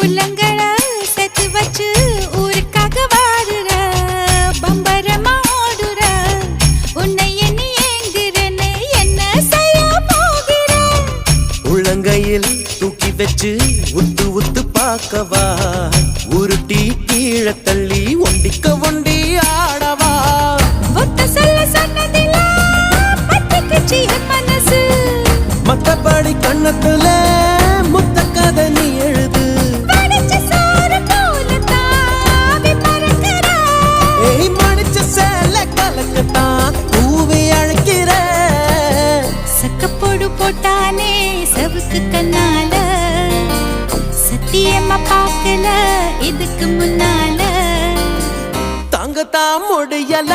புள்ளங்கள சேர்த்து வச்சு ஊருக்காக வாடுற பம்பரமா ஓடுற உன்னை எண்ணி ஏங்குறேன்னு என்ன செய்ய போகிற? உள்ளங்கையில் தூக்கி வச்சு உத்து உத்து பார்க்கவா? உருட்டி கீழே தள்ளி ஒண்டிக்க ஒண்டி ஆடவா? ஒத்த சொல்ல சொன்னதில்ல மத்தபடி கண்ணத்துல சக்கப்போடு போட்டானே சவுக்கு கண்ணால சத்தியமா பார்க்கல இதுக்கு முன்னால தாங்கத்தான் முடியல